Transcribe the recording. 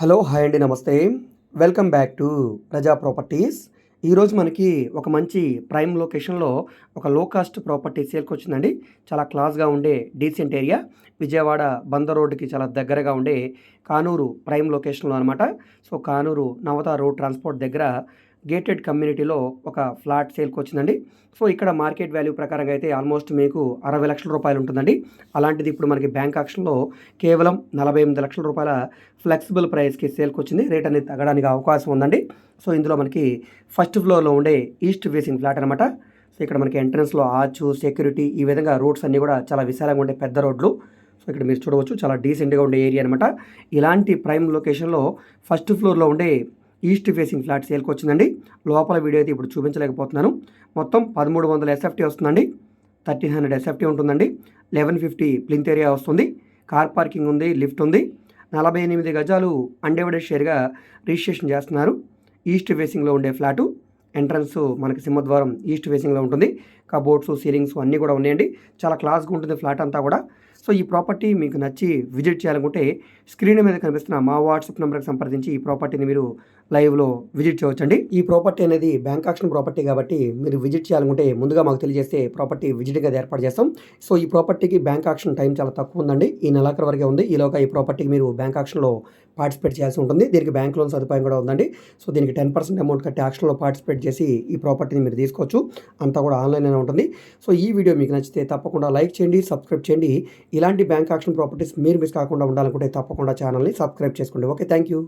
Hello hi అండి నమస్తే. Welcome back to Praja properties. ఈరోజు మనకి ఒక మంచి ప్రైమ్ లొకేషన్లో ఒక లో కాస్ట్ ప్రాపర్టీ సేల్కి వచ్చిందండి. చాలా క్లాస్గా ఉండే డీసెంట్ ఏరియా విజయవాడ బందర్ రోడ్డుకి చాలా దగ్గరగా ఉండే కానూరు ప్రైమ్ లొకేషన్లో అనమాట so Kanuru Navata road transport దగ్గర గేటెడ్ కమ్యూనిటీలో ఒక ఫ్లాట్ సేల్కి వచ్చిందండి. సో ఇక్కడ మార్కెట్ వాల్యూ ప్రకారంగా అయితే ఆల్మోస్ట్ మీకు అరవై లక్షల రూపాయలు ఉంటుందండి. అలాంటిది ఇప్పుడు మనకి బ్యాంక్ ఆక్షన్లో కేవలం నలభై ఎనిమిది లక్షల రూపాయల ఫ్లెక్సిబుల్ ప్రైస్కి సేల్కి వచ్చింది. రేట్ అనేది తగ్గడానికి అవకాశం ఉందండి. సో ఇందులో మనకి ఫస్ట్ ఫ్లోర్లో ఉండే ఈస్ట్ ఫేసింగ్ ఫ్లాట్ అనమాట సో ఇక్కడ మనకి ఎంట్రన్స్లో ఆర్చు సెక్యూరిటీ ఈ విధంగా రోడ్స్ అన్నీ కూడా చాలా విశాలంగా ఉండే పెద్ద రోడ్లు. సో ఇక్కడ మీరు చూడవచ్చు చాలా డీసెంట్గా ఉండే ఏరియా అనమాట ఇలాంటి ప్రైమ్ లొకేషన్లో ఫస్ట్ ఫ్లోర్లో ఉండే ఈస్ట్ ఫేసింగ్ ఫ్లాట్ సేల్కి వచ్చిందండి. లోపల వీడియో అయితే ఇప్పుడు చూపించలేకపోతున్నాను. మొత్తం పదమూడు వందల ఎస్ఎఫ్టీ వస్తుందండి. థర్టీన్ హండ్రెడ్ ఎస్ఎఫ్టీ ఉంటుందండి. లెవెన్ ఫిఫ్టీ ప్లింత్ ఏరియా వస్తుంది. కార్ పార్కింగ్ ఉంది లిఫ్ట్ ఉంది. నలభై ఎనిమిది గజాలు అన్డివైడెడ్ షేర్గా రిజిస్ట్రేషన్ చేస్తున్నారు. ఈస్ట్ ఫేసింగ్లో ఉండే ఫ్లాటు. ఎంట్రన్స్ మనకి సింహద్వారం ఈస్ట్ ఫేసింగ్లో ఉంటుంది. కబోర్డ్స్ సీలింగ్స్ అన్నీ కూడా ఉన్నాయండి. చాలా క్లాస్గా ఉంటుంది ఫ్లాట్ అంతా కూడా. సో ఈ ప్రాపర్టీ మీకు నచ్చి విజిట్ చేయాలనుకుంటే స్క్రీన్ మీద కనిపిస్తున్న మా వాట్సాప్ నెంబర్కి సంప్రదించి ఈ ప్రాపర్టీని మీరు లైవ్లో విజిట్ చేయవచ్చండి. ఈ ప్రాపర్టీ అనేది బ్యాంక్ ఆక్షన్ ప్రాపర్టీ కాబట్టి మీరు విజిట్ చేయాలనుకుంటే ముందుగా మాకు తెలియజేస్తే ప్రాపర్టీ విజిటింగ్ అది ఏర్పాటు చేస్తాం. సో ఈ ప్రాపర్టీకి బ్యాంక్ ఆక్షన్ టైం చాలా తక్కువ ఉందండి. ఈ నెలాఖరు వరకే ఉంది. ఈలోగా ఈ ప్రాపర్టీకి మీరు బ్యాంక్ ఆక్షన్లో పార్టిసిపేట్ చేయాల్సి ఉంటుంది. దీనికి బ్యాంక్ లోన్ సదుపాయం కూడా ఉందండి. సో దీనికి టెన్ పర్సెంట్ అమౌంట్ కట్టి ఆక్షన్లో పార్టిసిపేట్ చేసి ఈ ప్రాపర్టీని మీరు తీసుకోవచ్చు. అంతా కూడా ఆన్లైన్లోనే ఉంటుంది. సో ఈ వీడియో మీకు నచ్చితే తప్పకుండా లైక్ చేయండి సబ్స్క్రైబ్ చేయండి. ఇలాంటి బ్యాంక్ ఆక్షన్ ప్రాపర్టీస్ మీరు మిస్ కాకుండా ఉండాలనుకుంటే తప్పకుండా ఛానల్ని సబ్స్క్రైబ్ చేసుకోండి. Okay thank you